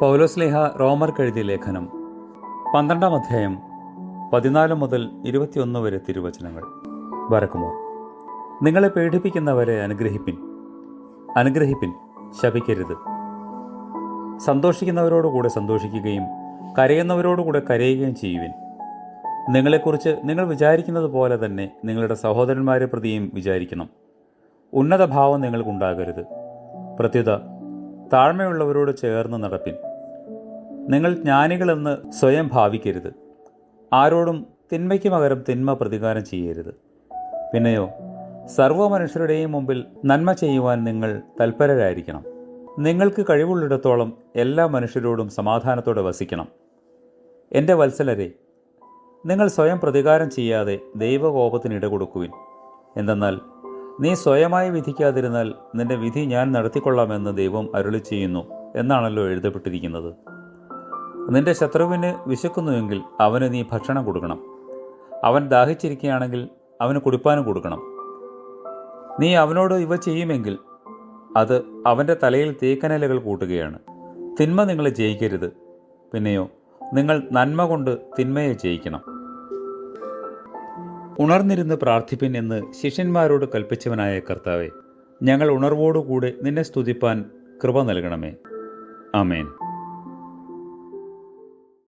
പൗലോസ്ലേഹ റോമർക്ക് എഴുതിയ ലേഖനം. പന്ത്രണ്ടാം അധ്യായം പതിനാല് മുതൽ ഇരുപത്തിയൊന്ന് വരെ തിരുവചനങ്ങൾ. വരക്കുമോ നിങ്ങളെ പേടിപ്പിക്കുന്നവരെ അനുഗ്രഹിപ്പിൻ. അനുഗ്രഹിപ്പിൻ ശപിക്കരുത്. സന്തോഷിക്കുന്നവരോടുകൂടെ സന്തോഷിക്കുകയും കരയുന്നവരോടുകൂടെ കരയുകയും ചെയ്യുവിൻ. നിങ്ങളെക്കുറിച്ച് നിങ്ങൾ വിചാരിക്കുന്നത് പോലെ തന്നെ നിങ്ങളുടെ സഹോദരന്മാരെ പ്രതിയും വിചാരിക്കണം. ഉന്നത ഭാവം നിങ്ങൾക്കുണ്ടാകരുത്. പ്രത്യുത താഴ്മയുള്ളവരോട് ചേർന്ന് നടപ്പിൻ. നിങ്ങൾ ജ്ഞാനികളെന്ന് സ്വയം ഭാവിക്കരുത്. ആരോടും തിന്മയ്ക്ക് പകരം തിന്മ പ്രതികാരം ചെയ്യരുത്. പിന്നെയോ സർവ മനുഷ്യരുടെയും മുമ്പിൽ നന്മ ചെയ്യുവാൻ നിങ്ങൾ തൽപരരായിരിക്കണം. നിങ്ങൾക്ക് കഴിവുള്ളിടത്തോളം എല്ലാ മനുഷ്യരോടും സമാധാനത്തോടെ വസിക്കണം. എന്റെ വത്സലരെ നിങ്ങൾ സ്വയം പ്രതികാരം ചെയ്യാതെ ദൈവകോപത്തിന് ഇടകൊടുക്കുവിൻ. എന്തെന്നാൽ നീ സ്വയമായി വിധിക്കാതിരുന്നാൽ നിന്റെ വിധി ഞാൻ നടത്തിക്കൊള്ളാമെന്ന് ദൈവം അരുളി ചെയ്യുന്നു എന്നാണല്ലോ എഴുതപ്പെട്ടിരിക്കുന്നത്. നിന്റെ ശത്രുവിന് വിശക്കുന്നുവെങ്കിൽ അവന് നീ ഭക്ഷണം കൊടുക്കണം. അവൻ ദാഹിച്ചിരിക്കുകയാണെങ്കിൽ അവന് കുടിപ്പാനും കൊടുക്കണം. നീ അവനോട് ഇവ ചെയ്യുമെങ്കിൽ അത് അവന്റെ തലയിൽ തേക്കനലകൾ കൂട്ടുകയാണ്. തിന്മ നിങ്ങളെ ജയിക്കരുത്. പിന്നെയോ നിങ്ങൾ നന്മ കൊണ്ട് തിന്മയെ ജയിക്കണം. ഉണർന്നിരുന്ന് പ്രാർത്ഥിപ്പിൻ എന്ന് ശിഷ്യന്മാരോട് കൽപ്പിച്ചവനായ കർത്താവെ ഞങ്ങൾ ഉണർവോടുകൂടെ നിന്നെ സ്തുതിപ്പാൻ കൃപ നൽകണമേ. ആമേൻ.